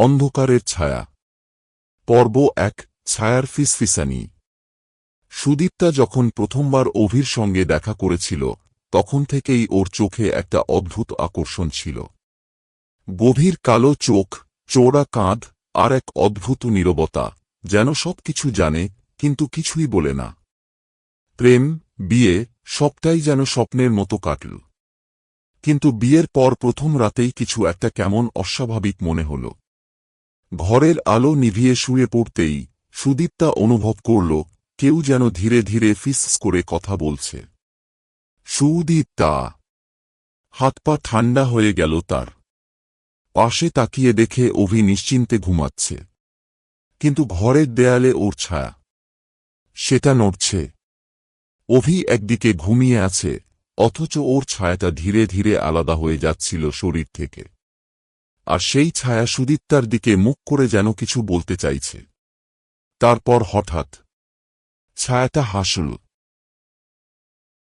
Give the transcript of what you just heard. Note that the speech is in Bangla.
অন্ধকারের ছায়া। পর্ব এক, ছায়ার ফিসফিসানি। সুদীপ্তা যখন প্রথমবার অভির সঙ্গে দেখা করেছিল, তখন থেকেই ওর চোখে একটা অদ্ভুত আকর্ষণ ছিল। গভীর কালো চোখ চোরা কাঁধ, আর এক অদ্ভুত নীরবতা, যেন সবকিছু জানে, কিন্তু কিছুই বলে না। প্রেম, বিয়ে, সবটাই যেন স্বপ্নের মতো কাটল। কিন্তু বিয়ের পর প্রথম রাতেই কিছু একটা কেমন অস্বাভাবিক মনে হল। ঘরের আলো নিভিয়ে শুয়ে পড়তেই সুদীপ্তা অনুভব করল, কেউ যেন ধীরে ধীরে ফিস করে কথা বলছে। সুদীপ্তা! হাত পা ঠান্ডা হয়ে গেল তার। পাশে তাকিয়ে দেখে অভি নিশ্চিন্তে ঘুমাচ্ছে। কিন্তু ঘরের দেয়ালে ওর ছায়া। সেটা নড়ছে। অভি একদিকে ঘুমিয়ে আছে, অথচ ওর ছায়াটা ধীরে ধীরে আলাদা হয়ে যাচ্ছিল শরীর থেকে। আর সেই ছায়া সুদীপ্তার দিকে মুখ করে যেন কিছু বলতে চাইছে। তারপর হঠাৎ ছায়াটা হাসল।